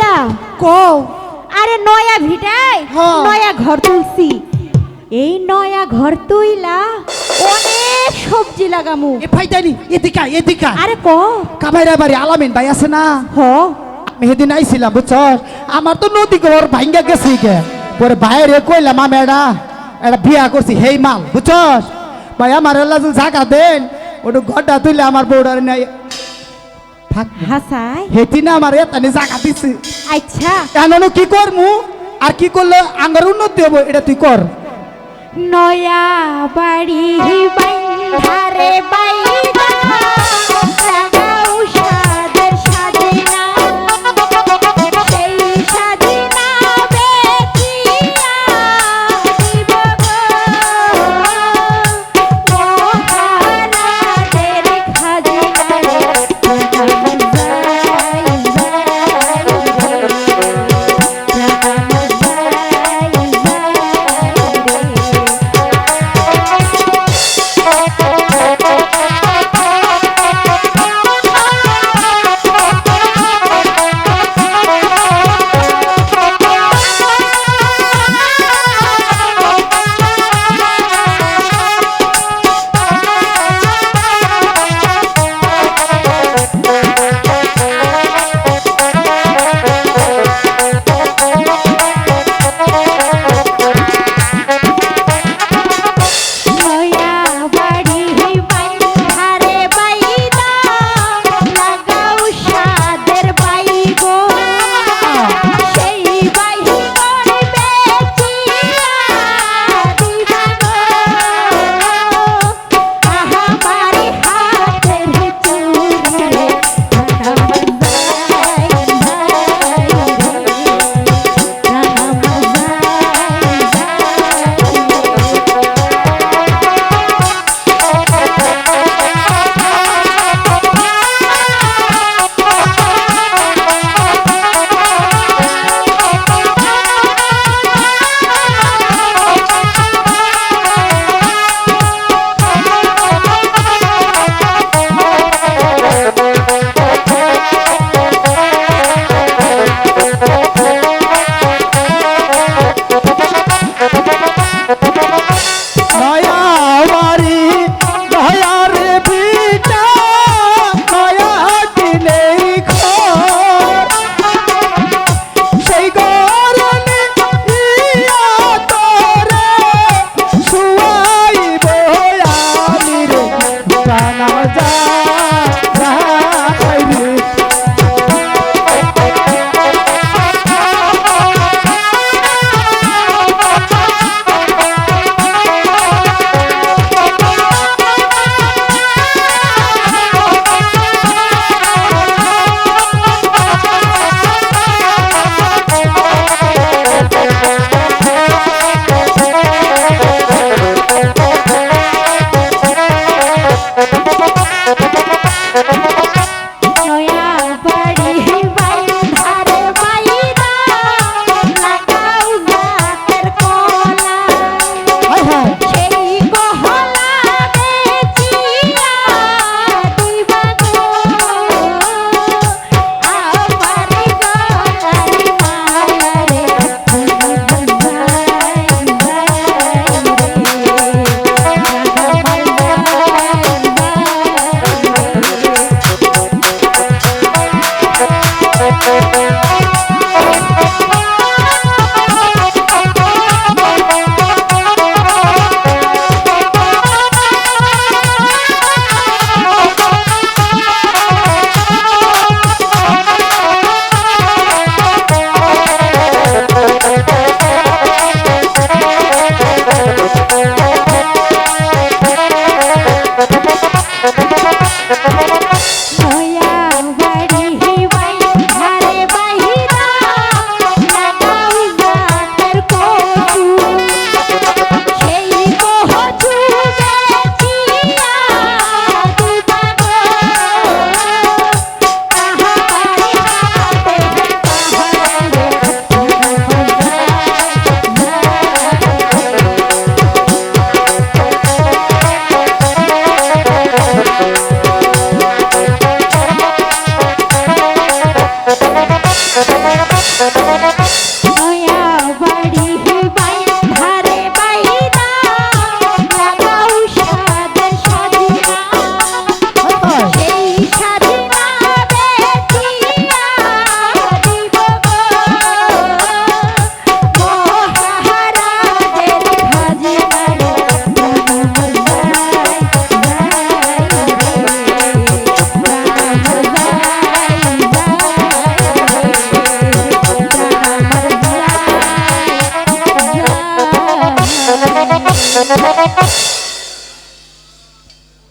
দা কও। আরে নয়া ভিটাই হ্যাঁ। নয়া ঘর তুলছি। এই নয়া ঘর তুইলা অনেক সবজি লাগামু। এ ফাইদানি এদিকা এদিকা আরে ক কামাইরা বাড়ি আলামিন ভাই আছে না? হ আমি সেদিন আইছিলাম বুঝছস আমার তো নদী ঘর ভাঙ্গা গেছে গে। পরে বাইরে কইলাম আমি এটা এটা বিয়া করছি হেই মাল বুঝছস ভাই আমার এলা যে জায়গা দেন ওটা ঘরটা তুইলে আমার বউডার নাই থাক। হাসাই হেতি না আমার এতানি জায়গা দিছি। আচ্ছা। কি করমু? আর কি করলে আঙ্গার উন্নতি হব এটা তুই কর। নয়া বাড়ি বাইধারে বাইদা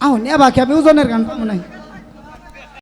আহ নে বাকি আমি ওজনের গান পাবো নাই।